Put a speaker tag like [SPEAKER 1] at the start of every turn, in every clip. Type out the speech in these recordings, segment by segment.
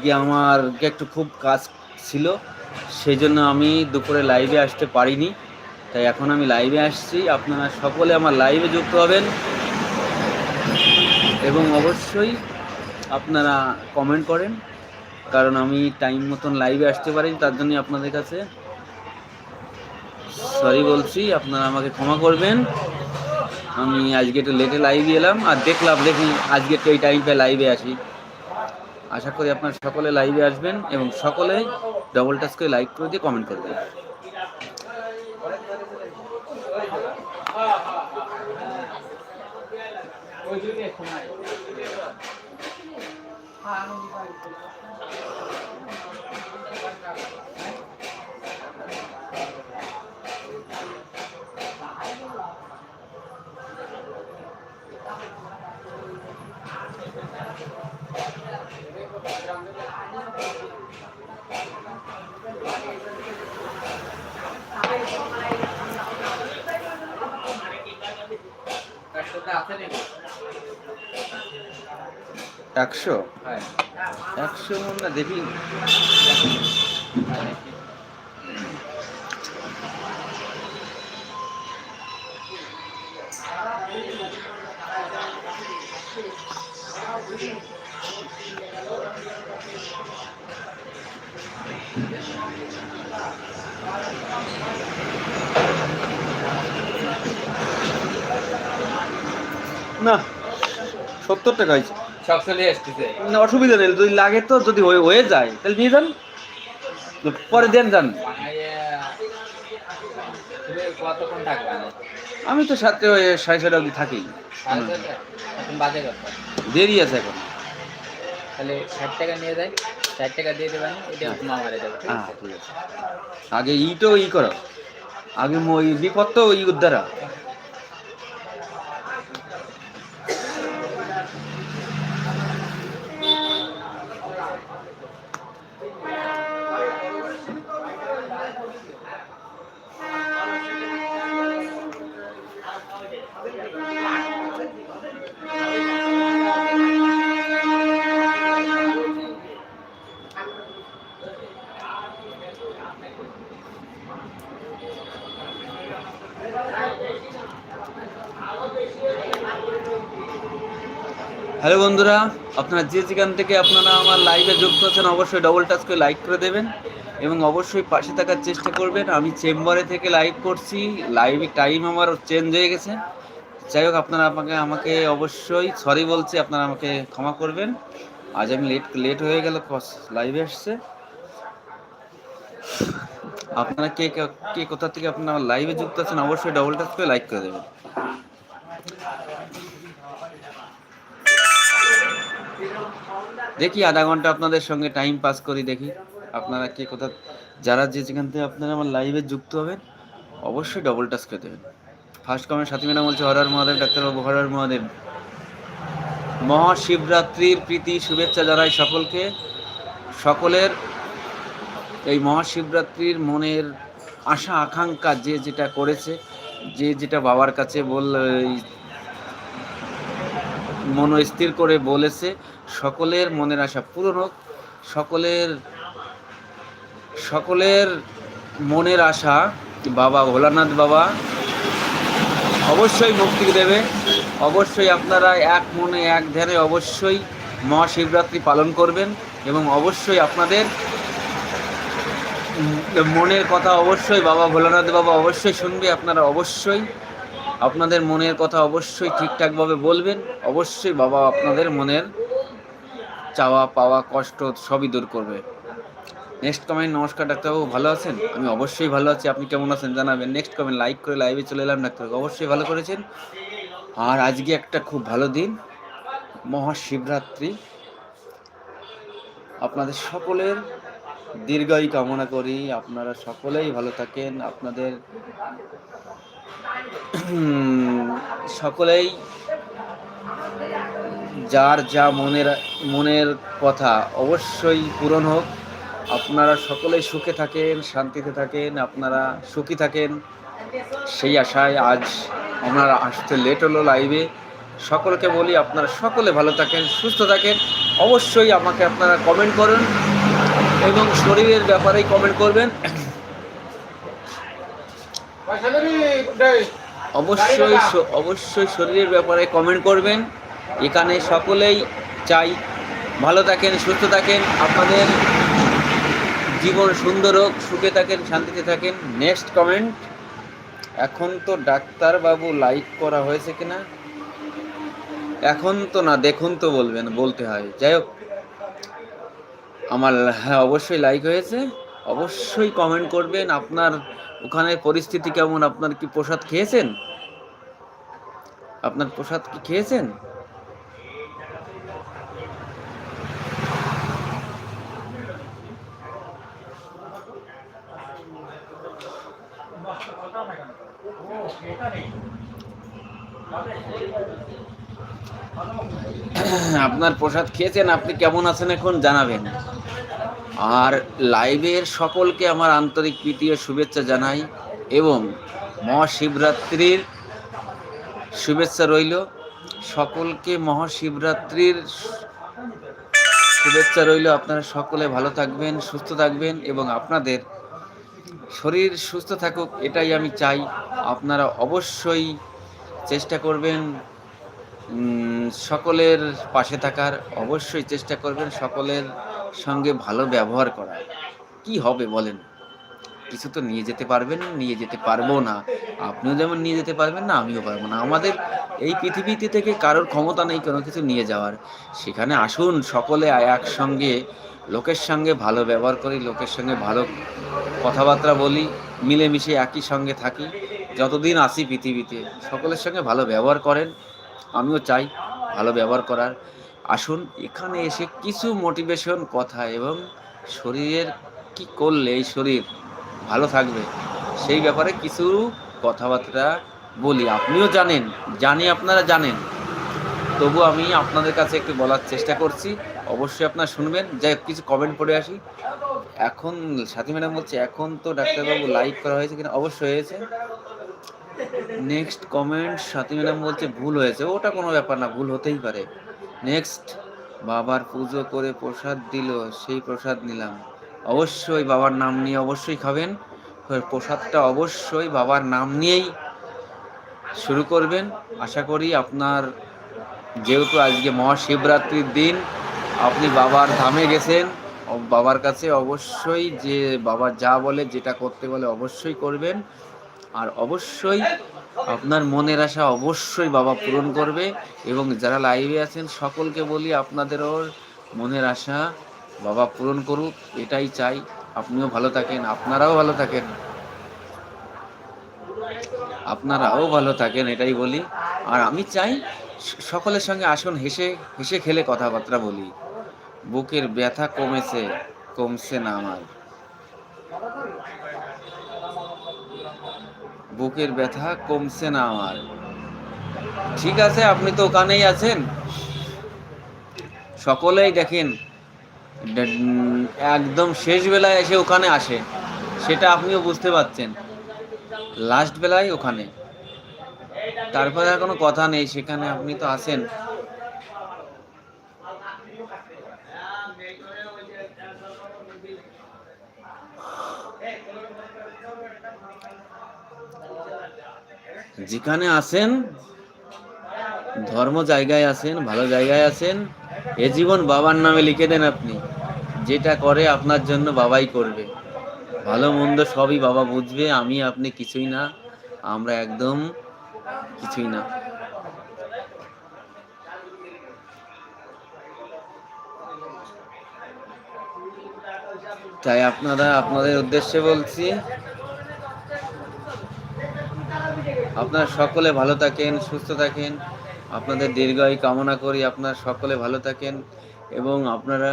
[SPEAKER 1] আজকে আমার একটু খুব কাজ ছিল সেই জন্য আমি দুপুরে লাইভে আসতে পারিনি। তাই এখন আমি লাইভে আসছি। আপনারা সকলে আমার লাইভে যুক্ত হবেন। এবং অবশ্যই আপনারা কমেন্ট করেন, কারণ আমি টাইম মতন লাইভে আসতে পারি তার জন্য আপনাদের কাছে সরি বলছি। আপনারা আমাকে ক্ষমা করবেন। আমি আজকে একটু লেটে লাইভে এলাম, আর দেখলাম দেখি আজকে একটু এই টাইমটা লাইভে আসি। আশা করি আপনার সকলে লাইভে আসবেন এবং সকলে ডবল টাচ করে লাইক করে দিয়ে কমেন্ট করবেন। একশো একশো মন না দেখি না সত্তর টাকা হয়েছে
[SPEAKER 2] সব চলে আসতেছে।
[SPEAKER 1] না অসুবিধা নেই যদি লাগে তো যদি হয়ে হয়ে যায় তাহলে নিয়ে যান। পরে দেন যান। আমি তো সাথে ওই সাড়ে ছটা অবধি থাকি।
[SPEAKER 2] বাজে কত?
[SPEAKER 1] দেরি আছে এখন।
[SPEAKER 2] তাহলে ষাট টাকা নিয়ে যায় ষাট টাকা দিয়ে দেবেন এটা মামারে দেবে ঠিক
[SPEAKER 1] হ্যাঁ
[SPEAKER 2] আছে?
[SPEAKER 1] ঠিক আছে। আগে ইটো ই করো। আগে বিপদ তো ই উদ্ধারা। হ্যালো বন্ধুরা, আপনারা যে যেখান থেকে আপনারা আমার লাইভে যুক্ত আছেন, অবশ্যই ডবল টাচ করে লাইক করে দেবেন এবং অবশ্যই পাশে থাকার চেষ্টা করবেন। আমি চেম্বারে থেকে লাইভ করছি লাইভ টাইম আমার চেঞ্জ হয়ে গেছে। যাই হোক, আপনারা আমাকে আমাকে অবশ্যই সরি বলছি, আপনারা আমাকে ক্ষমা করবেন। আজ আমি লেট লেট হয়ে গেল লাইভে আসছে আপনারা কে, কে- কোথা থেকে আপনারা লাইভে যুক্ত আছেন, অবশ্যই ডবল টাচ করে লাইক করে দেবেন। দেখি আধা ঘণ্টা আপনাদের সঙ্গে টাইম পাস করি, দেখি আপনারা কে কোথা, যারা যে যেখান থেকে আপনারা আমার লাইভে যুক্ত হবেন, অবশ্যই ডবল টাচ করে দেবেন। ফার্স্ট কমেন্ট সাথী ম্যাডাম বলছে হরার মহাদেব, ডাক্তারবাবু হরার মহাদেব। মহাশিবরাত্রির প্রীতি, শুভেচ্ছা জানাই সকলকে। সকলের এই মহাশিবরাত্রির মনের আশা, আকাঙ্ক্ষা, যে যেটা করেছে, যে যেটা বাবার কাছে বল মনস্থির করে বলেছে সকলের মনের আশা পূরণ হোক, সকলের সকলের মনের আশা বাবা ভোলানাথ বাবা অবশ্যই মুক্তি দেবে। অবশ্যই আপনারা এক মনে, এক ধ্যানে অবশ্যই মহাশিবরাত্রি পালন করবেন এবং অবশ্যই আপনাদের মনের কথা অবশ্যই বাবা ভোলানাথ বাবা অবশ্যই শুনবে, আপনারা অবশ্যই আপনাদের মনের কথা অবশ্যই ঠিকঠাকভাবে বলবেন। অবশ্যই বাবা আপনাদের মনের চাওয়া, পাওয়া, কষ্ট সবই দূর করবে। নেক্সট কমেন্ট নমস্কার ডাক্তারবাবু, ভালো আছেন? আমি অবশ্যই ভালো আছি, আপনি কেমন আছেন জানাবেন। নেক্সট কমেন্ট লাইক করে লাইভে চলে এলাম ডাক্তারবাবু, অবশ্যই ভালো করেছেন। আর আজকে একটা খুব ভালো দিন, মহাশিবরাত্রি। আপনাদের সকলের দীর্ঘায়ু কামনা করি, আপনারা সকলেই ভালো থাকেন, আপনাদের সকলেই যার যা মনের মনের কথা অবশ্যই পূরণ হোক। আপনারা সকলেই সুখে থাকেন শান্তিতে থাকেন আপনারা সুখী থাকেন। সেই আশায় আজ আমরা আসতে লেট হলো লাইভে সকলকে বলি আপনারা সকলে ভালো থাকেন সুস্থ থাকেন। অবশ্যই আমাকে আপনারা কমেন্ট করুন এবং শরীরের ব্যাপারেই কমেন্ট করবেন। অবশ্যই অবশ্যই শরীরের ব্যাপারে কমেন্ট করবেন। এখানে সকলেই চাই ভালো থাকেন, সুস্থ থাকেন, আপনাদের জীবন সুন্দর হোক, সুখে থাকেন, শান্তিতে থাকেন। নেক্সট কমেন্ট এখন তো ডাক্তারবাবু লাইক করা হয়েছে কিনা? এখন তো না, দেখুন তো বলবেন, বলতে হয়। যাই হোক, আমার হ্যাঁ অবশ্যই লাইক হয়েছে। অবশ্যই কমেন্ট করবেন, আপনার ওখানে পরিস্থিতি কেমন, আপনার কি প্রসাদ খেয়েছেন? আপনার প্রসাদ কি খেয়েছেন? আপনার প্রসাদ খেয়েছেন, আপনি কেমন আছেন এখন জানাবেন। আর লাইভের সকলকে আমার আন্তরিক প্রীতি ও শুভেচ্ছা জানাই এবং মহাশিবরাত্রির শুভেচ্ছা রইল। সকলকে মহাশিবরাত্রির শুভেচ্ছা রইল। আপনারা সকলে ভালো থাকবেন, সুস্থ থাকবেন এবং আপনাদের শরীর সুস্থ থাকুক, এটাই আমি চাই। আপনারা অবশ্যই চেষ্টা করবেন সকলের পাশে থাকার, অবশ্যই চেষ্টা করবেন সকলের সঙ্গে ভালো ব্যবহার করার। কি হবে বলেন? কিছু তো নিয়ে যেতে পারবেন, নিয়ে যেতে পারব না। আপনিও যেমন নিয়ে যেতে পারবেন না, আমিও পারব না। আমাদের এই পৃথিবীতে থেকে কারোর ক্ষমতা নেই কোনো কিছু নিয়ে যাওয়ার। সেখানে আসুন, সকলে একসঙ্গে, লোকের সঙ্গে ভালো ব্যবহার করি, লোকের সঙ্গে ভালো কথাবার্তা বলি, মিলেমিশে একই সঙ্গে থাকি। যতদিন আসি পৃথিবীতে, সকলের সঙ্গে ভালো ব্যবহার করেন, আমিও চাই ভালো ব্যবহার করার। আসুন, এখানে এসে কিছু মোটিভেশন কথা এবং শরীরের কি করলে এই শরীর ভালো থাকবে, সেই ব্যাপারে কিছু কথাবার্তা বলি, আপনিও জানেন, জানি আপনারা জানেন। তবু আমি আপনাদের কাছে একটু বলার চেষ্টা করছি। অবশ্যই আপনারা শুনবেন। যাই কিছু কমেন্ট পড়ে আসি। এখন সাথী ম্যাডাম বলছে, এখন তো ডাক্তারবাবু লাইভ করা হয়েছে কিনা? অবশ্যই হয়েছে। নেক্সট কমেন্ট সাথী ম্যাডাম বলছে, ভুল হয়েছে। ওটা কোনো ব্যাপার না, ভুল হতেই পারে। নেক্সট বাবার পুজো করে প্রসাদ দিল, সেই প্রসাদ নিলাম। অবশ্যই বাবার নাম নিয়ে অবশ্যই খাবেন। প্রসাদটা অবশ্যই বাবার নাম নিয়েই শুরু করবেন। আশা করি আপনার যেহেতু আজকে মহাশিবরাত্রির দিন, আপনি বাবার ধামে গেছেন। বাবার কাছে অবশ্যই যে বাবা যা বলে, যেটা করতে বলে অবশ্যই করবেন। আর অবশ্যই আপনার মনের আশা অবশ্যই বাবা পূরণ করবে এবং যারা লাইভে আছেন, সকলকে বলি আপনাদেরও মনের আশা বাবা পূরণ করুক, এটাই চাই। আপনিও ভালো থাকেন, আপনারাও ভালো থাকেন। আপনারাও ভালো থাকেন, এটাই বলি। আর আমি চাই সকলের সঙ্গে আসুন, হেসে হেসে খেলে কথাবার্তা বলি। বুকের ব্যথা কমেছে, কমছে না আমার। বুকের ব্যথা কমছে না আমার। ঠিক আছে, আপনি তো ওখানেই আছেন। সকলেই দেখেন একদম শেষ বেলায় এসে ওখানে আসে। সেটা আপনিও বুঝতে পারছেন। লাস্ট বেলায় ওখানে। তারপরে আর কোনো কথা নেই, সেখানে আপনি তো আসেন যেখানে আসেন ধর্ম জায়গায় আছেন, ভালো জায়গায় আছেন, এ জীবন বাবার নামে লিখে দেন আপনি। যেটা করে আপনার জন্য বাবাই করবে। ভালো মন্দ সবই বাবা বুঝবে, আমি আপনি কিছুই না, আমরা একদম কিছুই না। তাই আপনারা আপনাদের উদ্দেশ্যে বলছি, আপনারা সকলে ভালো থাকেন, সুস্থ থাকেন, আপনাদের দীর্ঘায়ু কামনা করি, আপনারা সকলে ভালো থাকেন, এবং আপনারা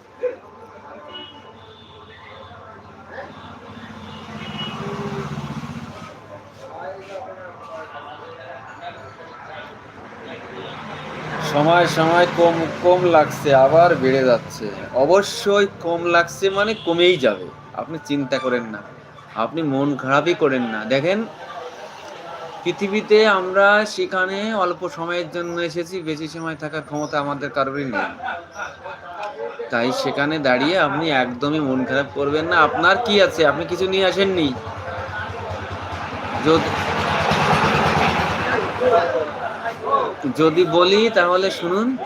[SPEAKER 1] সময় সময় কম কম লাগছে, আবার বেড়ে যাচ্ছে। অবশ্যই কম লাগছে মানে কমেই যাবে। আপনি চিন্তা করেন না। আপনি মন খারাপই করেন না। দেখেন, পৃথিবীতে আমরা সেখানে অল্প সময়ের জন্য এসেছি, বেশি সময় থাকার ক্ষমতা আমাদের কারোরই নেই। তাই সেখানে দাঁড়িয়ে আপনি একদমই মন খারাপ করবেন না। আপনার কি আছে? আপনি কিছু নিয়ে আসেননি? যদি যদি বলি তাহলে শুনুন,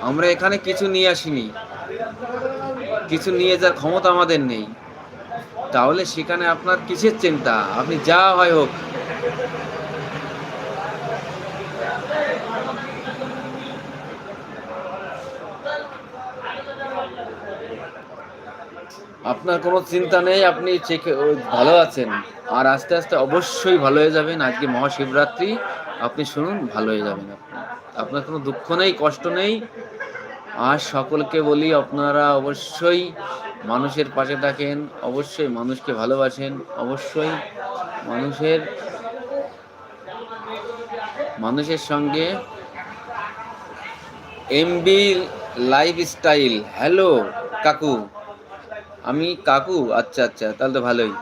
[SPEAKER 1] আমরা এখানে কিছু নিয়ে আসিনি। কিছু নিয়ে যাওয়ার ক্ষমতা আমাদের নেই। তাহলে সেখানে আপনার কিসের চিন্তা? আপনি যা হয় হোক। আপনার কোনো চিন্তা নেই, আপনি ভালো আছেন। আর আস্তে আস্তে অবশ্যই ভালো হয়ে যাবেন। আজকে মহাশিবরাত্রি। আপনি শুনুন, ভালো হয়ে যাবেন আপনি। আপনার কোনো দুঃখ নেই, কষ্ট নেই। আর সকলকে বলি, আপনারা অবশ্যই মানুষের পাশে থাকেন, অবশ্যই মানুষকে ভালোবাসেন, অবশ্যই মানুষের মানুষের সঙ্গে এমবি লাইফস্টাইল হ্যালো কাকু। আমি কাকু? আচ্ছা আচ্ছা তাহলে তো ভালোই।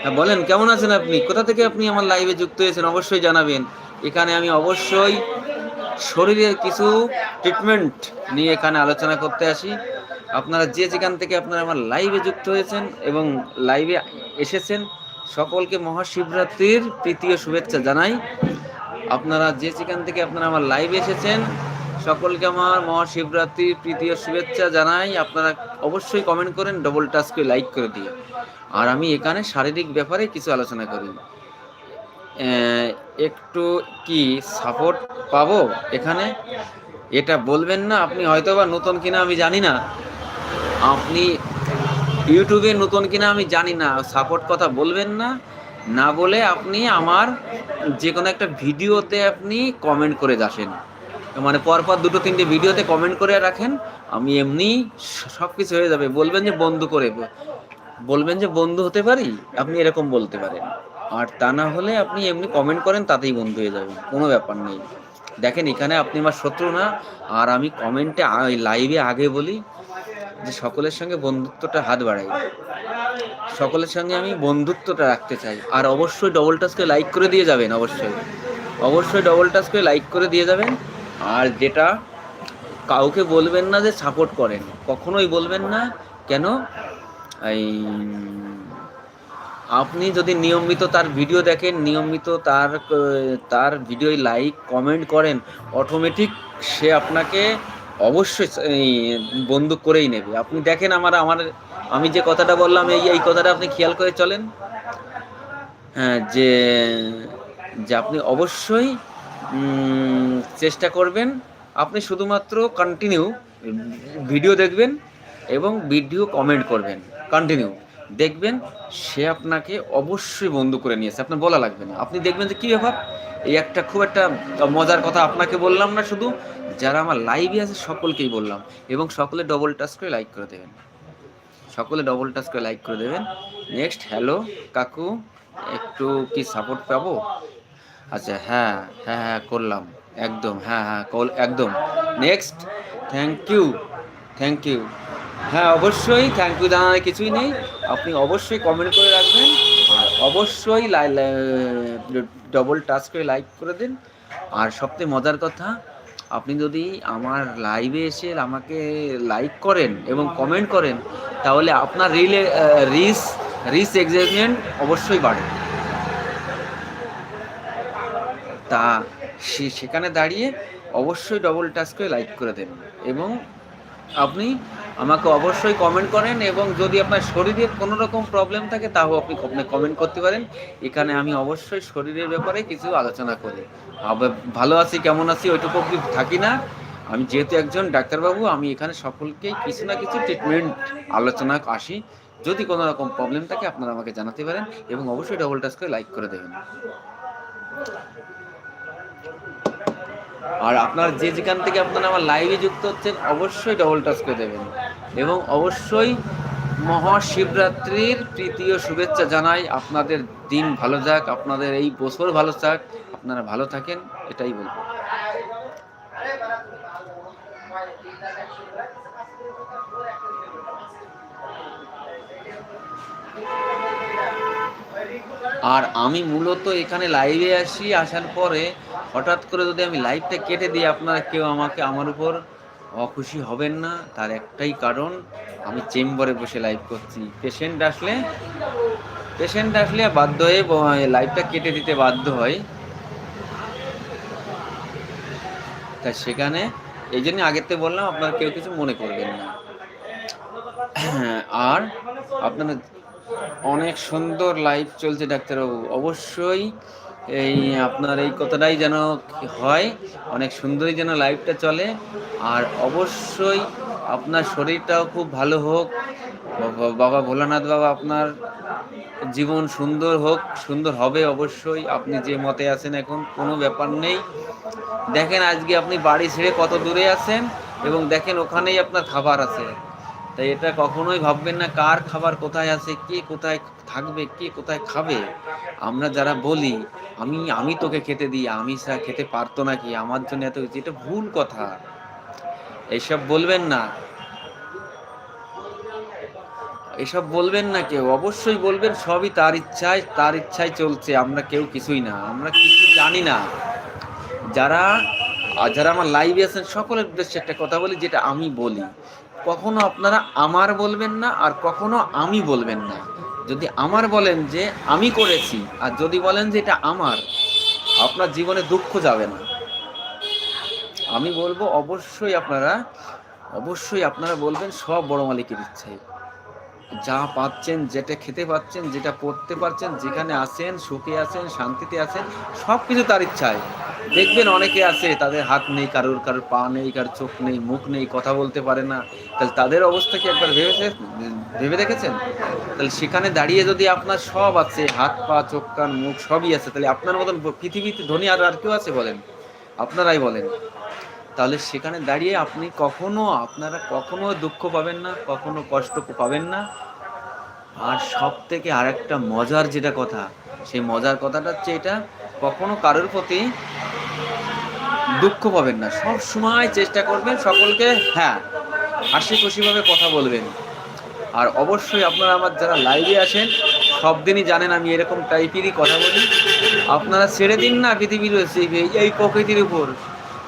[SPEAKER 1] হ্যাঁ বলেন, কেমন আছেন আপনি? কোথা থেকে আপনি আমার লাইভে যুক্ত হয়েছেন? অবশ্যই জানাবেন। এখানে আমি অবশ্যই শরীরের কিছু ট্রিটমেন্ট নিয়ে এখানে আলোচনা করতে আসি। আপনারা যে যেখান থেকে আপনারা আমার লাইভে যুক্ত হয়েছেন এবং লাইভে এসেছেন, সকলকে মহাশিবরাত্রির তৃতীয় শুভেচ্ছা জানাই। আপনারা যে যেখান থেকে আপনারা আমার লাইভে এসেছেন, সকলকে আমার মহাশিবরাত্রির তৃতীয় শুভেচ্ছা জানাই। আপনারা অবশ্যই কমেন্ট করেন ডবল টাচ করে লাইক করে দিয়ে আর আমি এখানে শারীরিক ব্যাপারে কিছু আলোচনা করি। একটু কি সাপোর্ট পাবো এখানে? এটা বলবেন না, আপনি হয়তো বা নতুন কিনা আমি জানি না। আপনি ইউটিউবে নতুন কিনা আমি জানি না সাপোর্ট কথা বলবেন না। না বলে আপনি আমার যে কোনো একটা ভিডিওতে আপনি কমেন্ট করে আসেন। মানে পরপর দুটো তিনটে ভিডিওতে কমেন্ট করে রাখেন, আমি এমনি সব কিছু হয়ে যাবে। বলবেন যে বন্ধু করে, বলবেন যে বন্ধু হতে পারি? আপনি এরকম বলতে পারেন। আর তা না হলে আপনি এমনি কমেন্ট করেন, তাতেই বন্ধু হয়ে যাবেন কোনো ব্যাপার নেই। দেখেন, এখানে আপনি আমার শত্রু না। আর আমি কমেন্টে লাইভে আগে বলি যে সকলের সঙ্গে বন্ধুত্বটা হাত বাড়াই। সকলের সঙ্গে আমি বন্ধুত্বটা রাখতে চাই। আর অবশ্যই ডবল টাচকে লাইক করে দিয়ে যাবেন, অবশ্যই। অবশ্যই ডবল টাস্কে লাইক করে দিয়ে যাবেন। আর যেটা কাউকে বলবেন না যে সাপোর্ট করেন, কখনোই বলবেন না। কেন? এই আপনি যদি নিয়মিত তার ভিডিও দেখেন, নিয়মিত তার তার ভিডিও লাইক কমেন্ট করেন অটোমেটিক সে আপনাকে অবশ্যই বন্ধু করেই নেবে। আপনি দেখেন আমার আমার, আমি যে কথাটা বললাম, এই এই কথাটা আপনি খেয়াল করে চলেন। হ্যাঁ যে যে আপনি অবশ্যই চেষ্টা করবেন, আপনি শুধুমাত্র কন্টিনিউ ভিডিও দেখবেন এবং ভিডিও কমেন্ট করবেন। কন্টিনিউ দেখবেন সে আপনাকে অবশ্যই বন্ধু করে নিয়েছে। আপনার বলা লাগবে না। আপনি দেখবেন যে কী ব্যাপার? এই একটা খুব একটা মজার কথা আপনাকে বললাম না শুধু, যারা আমার লাইভে আছে সকলকেই বললাম। এবং সকলে ডবল টাচ করে লাইক করে দেবেন। সকলে ডবল টাচ করে লাইক করে দেবেন। নেক্সট হ্যালো কাকু, একটু কি সাপোর্ট পাবো? আচ্ছা হ্যাঁ হ্যাঁ হ্যাঁ করলাম। একদম হ্যাঁ হ্যাঁ কল, একদম। Next thank you thank you হ্যাঁ অবশ্যই থ্যাংক ইউ জানার কিছুই নেই। আপনি অবশ্যই কমেন্ট করে রাখবেন, আর অবশ্যই ডবল টাচ করে লাইক করে দিন। আর সবথেকে মজার কথা, আপনি যদি আমার লাইভে এসে আমাকে লাইক করেন এবং কমেন্ট করেন, তাহলে আপনার রিলে রিস রিস এক্সাইটমেন্ট অবশ্যই বাড়ে। তা সেখানে দাঁড়িয়ে অবশ্যই ডবল টাচ করে লাইক করে দেবেন এবং আপনি আমাকে অবশ্যই কমেন্ট করেন এবং যদি আপনার শরীরের কোনো রকম প্রবলেম থাকে, তাও আপনি কমেন্ট করতে পারেন। এখানে আমি অবশ্যই শরীরের ব্যাপারে কিছু আলোচনা করি। ভালো আছি, কেমন আছি, ওইটুকু থাকি না। আমি যেহেতু একজন ডাক্তারবাবু, আমি এখানে সকলকেই কিছু না কিছু ট্রিটমেন্ট আলোচনা আসি। যদি কোনো রকম প্রবলেম থাকে, আপনারা আমাকে জানাতে পারেন এবং অবশ্যই ডবল টাচ করে লাইক করে দেবেন। আর আপনার যে যেখান থেকে আপনারা আমার লাইভে যুক্ত হচ্ছেন, অবশ্যই ডবল টাচ করে দেবেন। এবং অবশ্যই মহাশিবরাত্রির তৃতীয় শুভেচ্ছা জানাই। আপনাদের দিন ভালো যাক, আপনাদের এই বছর ভালো যাক, আপনারা ভালো থাকেন, এটাই বলব। আর আমি মূলত এখানে লাইভে আসি, আসার পরে হঠাৎ করে যদি আমি লাইভটা কেটে দিই, আপনারা কেউ আমাকে আমার উপর অখুশি হবেন না। তার একটাই কারণ, আমি চেম্বারে বসে লাইভ করছি। পেশেন্ট আসলে পেশেন্ট আসলে বাধ্য হয়ে লাইভটা কেটে দিতে বাধ্য হয়। তা সেখানে, এই জন্য থেকে বললাম, আপনারা কেউ কিছু মনে করবেন না। আর আপনারা অনেক সুন্দর লাইভ চলছে ডাক্তারবাবু। অবশ্যই এই আপনার এই কথাটাই যেন হয়, অনেক সুন্দরই যেন লাইফটা চলে। আর অবশ্যই আপনার শরীরটাও খুব ভালো হোক। বাবা- ভোলানাথ বাবা আপনার জীবন সুন্দর হোক, সুন্দর হবে অবশ্যই। আপনি যে মতে আছেন এখন, কোনো ব্যাপার নেই। দেখেন আজকে আপনি বাড়ি ছেড়ে কত দূরে আছেন এবং দেখেন ওখানেই আপনার খাবার আছে। তাই এটা কখনোই ভাববেন না কার খাবার কোথায় আছে, কে কোথায় থাকবে, কে কোথায় খাবে। আমরা যারা বলি, আমি আমি তোকে খেতে দিই, আমি সা খেতে পারতো নাকি আমার জন্য এত কিছু এটা ভুল কথা। এইসব বলবেন না। এসব বলবেন না কেউ, অবশ্যই বলবেন, সবই তার ইচ্ছায় তার ইচ্ছায় চলছে, আমরা কেউ কিছুই না, আমরা কিছু জানি না। যারা যারা আমার লাইভে আছেন, সকলের উদ্দেশ্যে একটা কথা বলি, যেটা আমি বলি। কখনো আপনারা আমার বলবেন না আর কখনো আমি বলবেন না। যদি আমার বলেন যে আমি করেছি আর যদি বলেন যে এটা আমার, আপনার জীবনে দুঃখ যাবে না। আমি বলব অবশ্যই আপনারা অবশ্যই আপনারা বলবেন সব বড় মালিকের ইচ্ছাই। যা পাচ্ছেন, যেটা খেতে পাচ্ছেন, যেটা পড়তে পারছেন, যেখানে আছেন, সুখে আছেন, শান্তিতে আছেন সব কিছু তার ইচ্ছায়। দেখবেন অনেকে আছে, তাদের হাত নেই, কারোর কারোর পা নেই, কারোর চোখ নেই, মুখ নেই, কথা বলতে পারে না। তাহলে তাদের অবস্থা কি একবার ভেবেছে, ভেবে দেখেছেন? তাহলে সেখানে দাঁড়িয়ে যদি আপনার সব আছে, হাত, পা, চোখ, কান, মুখ, সবই আছে, তাহলে আপনার মতন পৃথিবীতে ধনী আর আর কেউ আছে বলেন? আপনারাই বলেন। তাহলে সেখানে দাঁড়িয়ে আপনি কখনো, আপনারা কখনো দুঃখ পাবেন না, কখনো কষ্ট পাবেন না। আর সব থেকে আরেকটা মজার যেটা কথা, সেই মজার কথাটা হচ্ছে এটা, কখনো কারোর প্রতি দুঃখ পাবেন না। সব সময় চেষ্টা করবেন সকলকে হ্যাঁ হাসি খুশিভাবে কথা বলবেন। আর অবশ্যই আপনারা আমার যারা লাইভে আসেন সব দিনই জানেন আমি এরকম টাইপেরই কথা বলি। আপনারা ছেড়ে দিন না পৃথিবীর এই প্রকৃতির উপর।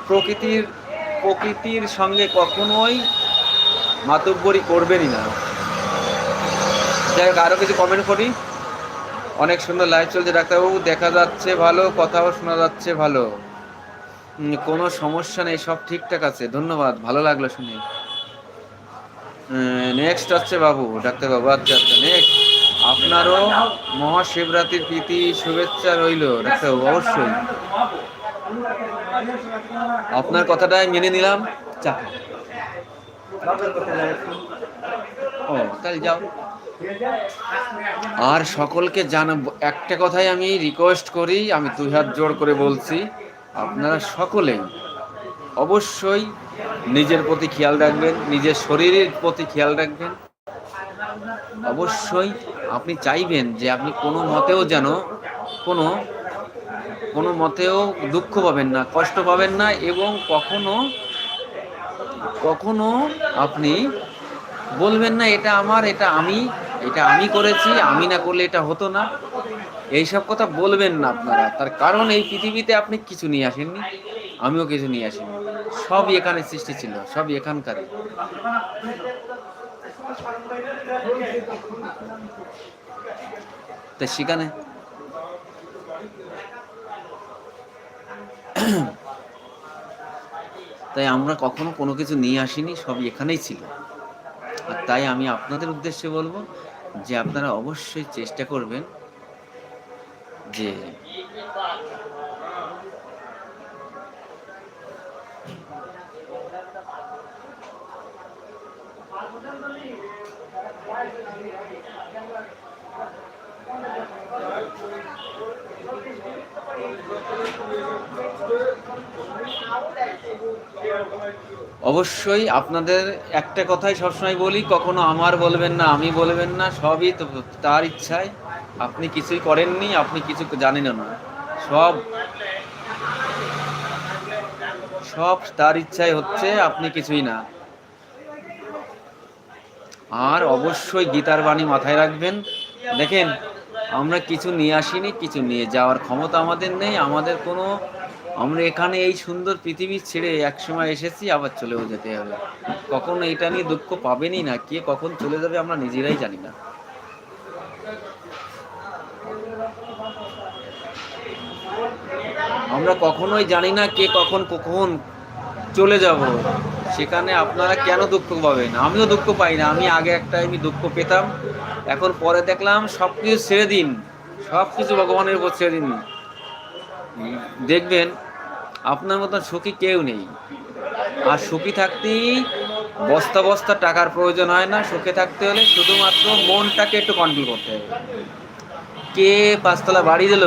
[SPEAKER 1] প্রকৃতির প্রকৃতির সঙ্গে কখনোই মাতব্বরি করবেনই না। যাই হোক আরও কিছু কমেন্ট করি? অনেক সুন্দর লাইভ চলছে, ডাক্তারবাবু, দেখা যাচ্ছে ভালো, কথাও শোনা যাচ্ছে ভালো। কোনো সমস্যা নেই, সব ঠিকঠাক আছে, ধন্যবাদ, ভালো লাগল শুনে। নেক্সট হচ্ছে বাবু, ডাক্তারবাবু আচ্ছা আচ্ছা নেক্সট আপনারও মহাশিবরাত্রির প্রীতি, শুভেচ্ছা রইল, ডাক্তারবাবু, অবশ্যই। আপনার কথাটাই মেনে নিলাম। ও যাও। আর সকলকে জানাব, একটা কথাই আমি রিকোয়েস্ট করি, আমি দুই হাত জোড় করে বলছি, আপনারা সকলেই অবশ্যই নিজের প্রতি খেয়াল রাখবেন, নিজের শরীরের প্রতি খেয়াল রাখবেন। অবশ্যই আপনি চাইবেন যে আপনি কোনো মতেও যেন কোনো কোনো মতেও দুঃখ পাবেন না, কষ্ট পাবেন না এবং কখনো কখনো আপনি বলবেন না, এটা আমার, এটা আমি এটা আমি করেছি, আমি না করলে এটা হতো না। এইসব কথা বলবেন না আপনারা। তার কারণ এই পৃথিবীতে আপনি কিছু নিয়ে আসেননি, আমিও কিছু নিয়ে আসিনি। সবই এখানে সৃষ্টি ছিল, সবই এখানকারই। তা সেখানে তাই আমরা কখনো কোনো কিছু নিয়ে আসিনি, সব এখানেই ছিল। আর তাই আমি আপনাদের উদ্দেশ্যে বলব যে আপনারা অবশ্যই চেষ্টা করবেন যে অবশ্যই আপনাদের একটা কথাই সবসময় বলি, কখনো আমার বলবেন না, আমি বলবেন না, সবই তো তার ইচ্ছায়। আপনি কিছুই করেননি, আপনি কিছু জানেনও না। সব সব তার ইচ্ছায় হচ্ছে, আপনি কিছুই না। আর অবশ্যই গীতার বাণী মাথায় রাখবেন। দেখেন আমরা কিছু নিয়ে আসিনি, কিছু নিয়ে যাওয়ার ক্ষমতা আমাদের নেই, আমাদের কোনো, আমরা এখানে এই সুন্দর পৃথিবী ছেড়ে একসময় এসেছি, আবার চলেও যেতে হবে। কখন এটা নিয়ে দুঃখ পাবেনই না, কে কখন চলে যাবে আমরা নিজেরাই জানি না। আমরা কখনোই জানি না কে কখন কখন চলে যাব। সেখানে আপনারা কেন দুঃখ পাবেন? আমিও দুঃখ পাই না। আমি আগে একটা আমি দুঃখ পেতাম। এখন পরে দেখলাম সব কিছু ছেড়ে দিন। সব কিছু ভগবানের উপর ছেড়ে দিন। দেখবেন, আপনার মতন সুখী কেউ নেই। আর সুখী থাকতেই বস্তা বস্তা টাকার প্রয়োজন হয় না। সুখে থাকতে হলে শুধুমাত্র মনটাকে একটু কন্ট্রোল করতে হবে। কে পাঁচতলা বাড়ি দিল,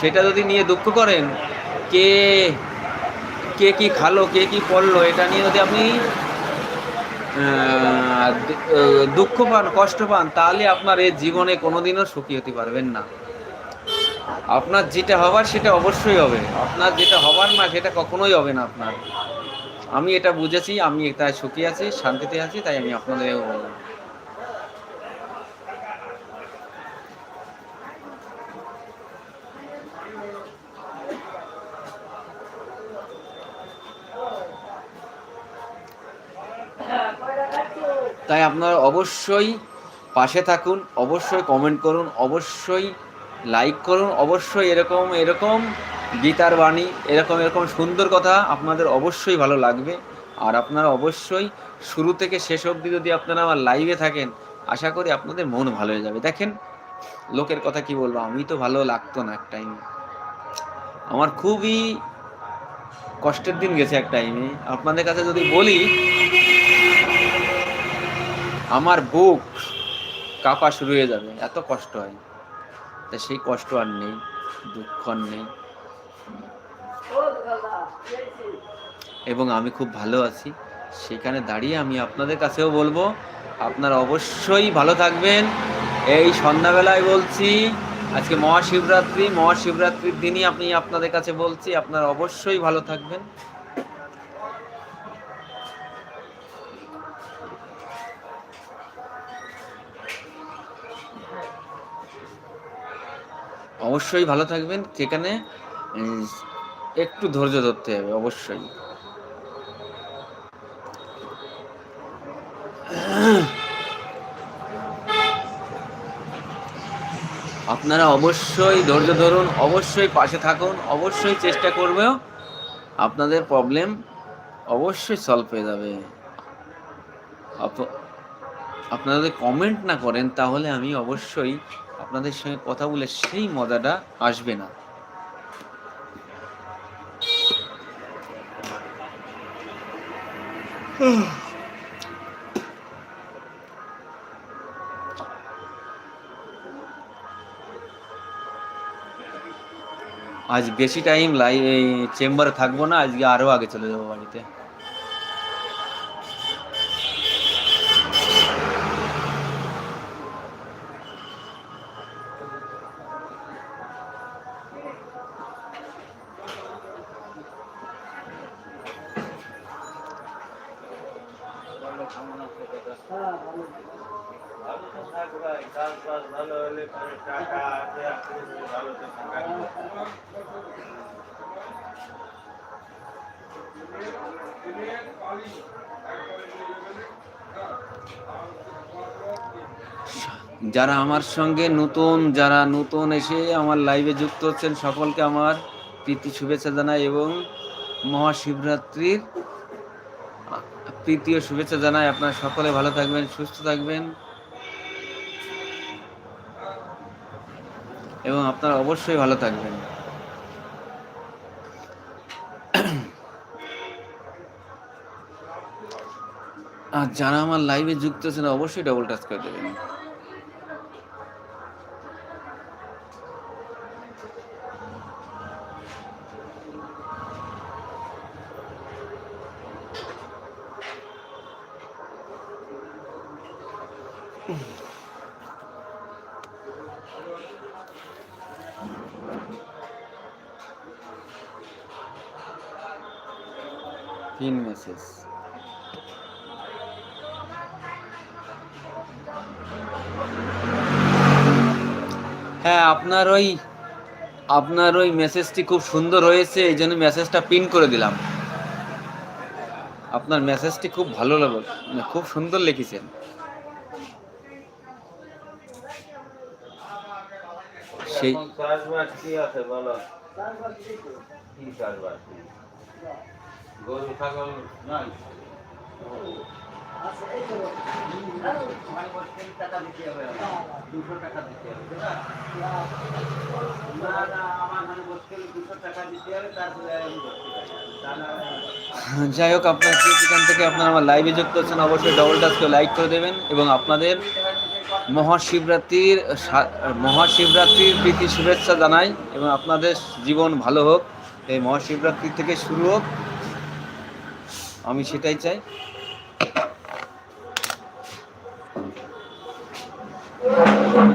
[SPEAKER 1] সেটা যদি নিয়ে দুঃখ করেন, কে কে কি খালো, কে কি পড়ল, এটা নিয়ে যদি আপনি দুঃখ পান, কষ্ট পান, তাহলে আপনার এই জীবনে কোনোদিনও সুখী হতে পারবেন না। আপনার যেটা হবার সেটা অবশ্যই হবে। আপনার যেটা হবার না, সেটা কখনোই হবে না আপনার। আমি এটা বুঝেছি, আমি এটা সুখী আছি, শান্তিতে আছি, তাই আমি আপনাদেরও বললাম আপনারা অবশ্যই পাশে থাকুন, অবশ্যই কমেন্ট করুন, অবশ্যই লাইক করুন, অবশ্যই এরকম এরকম গীতার বাণী, এরকম এরকম সুন্দর কথা আপনাদের অবশ্যই ভালো লাগবে। আর আপনারা অবশ্যই শুরু থেকে শেষ অবধি যদি আপনারা আমার লাইভে থাকেন, আশা করি আপনাদের মন ভালো হয়ে যাবে। দেখেন, লোকের কথা কি বলব, আমি তো ভালো লাগতো না এক টাইমে আমার খুবই কষ্টের দিন গেছে এক টাইমে আপনাদের কাছে যদি বলি আমার বুক কাঁপা শুরু হয়ে যাবে। এত কষ্ট হয়। তা সেই কষ্ট আর নেই, দুঃখ আর নেই। এবং আমি খুব ভালো আছি। সেখানে দাঁড়িয়ে আমি আপনাদের কাছেও বলব, আপনারা অবশ্যই ভালো থাকবেন। এই সন্ধ্যাবেলায় বলছি, আজকে মহাশিবরাত্রি। মহাশিবরাত্রির দিনই আমি আপনাদের কাছে বলছি, আপনারা অবশ্যই ভালো থাকবেন। অবশ্যই ভালো থাকবেন সেখানে একটু ধৈর্য ধরতে হবে, অবশ্যই। আপনারা অবশ্যই ধৈর্য ধরুন, অবশ্যই পাশে থাকুন, অবশ্যই চেষ্টা করবেও আপনাদের প্রবলেম অবশ্যই সলভ হয়ে যাবে। আপ- আপনারা যদি কমেন্ট না করেন, তাহলে আমি অবশ্যই আপনাদের সঙ্গে কথা বলে সেই মজাটা আসবে না। আজ বেশি টাইম লাই চেম্বারে থাকব না, আজকে আরও আগে চলে যাব বাড়িতে। যারা আমার সঙ্গে নতুন, যারা নতুন এসে আমার লাইভে যুক্ত হচ্ছেন, সকলকে আমার প্রীতি শুভেচ্ছা জানাই এবং মহাশিবরাত্রির ও শুভেচ্ছা জানাই আপনারা সকলে। ভালো থাকবেন, সুস্থ থাকবেন। এবং আপনারা অবশ্যই ভালো থাকবেন। আর যারা আমার লাইভে যুক্ত আছেন, অবশ্যই ডবল টাচ করে দেবেন। আপনার ওই আপনার ওই মেসেজটি খুব সুন্দর হয়েছে, এই জন্য মেসেজটা পিন করে দিলাম। আপনার মেসেজটি খুব ভালো লাগল মানে খুব সুন্দর লিখেছেন। সেই
[SPEAKER 3] নাই
[SPEAKER 1] যাই হোক, আপনার যে যেখান থেকে আপনারা আমার লাইভে যুক্ত হচ্ছেন অবশ্যই ডবল টাচ করে লাইক করে দেবেন এবং আপনাদের মহাশিবরাত্রির মহাশিবরাত্রির প্রীতি শুভেচ্ছা জানাই এবং আপনাদের জীবন ভালো হোক। এই মহাশিবরাত্রি থেকে শুরু হোক। আমি সেটাই চাই। Thank you.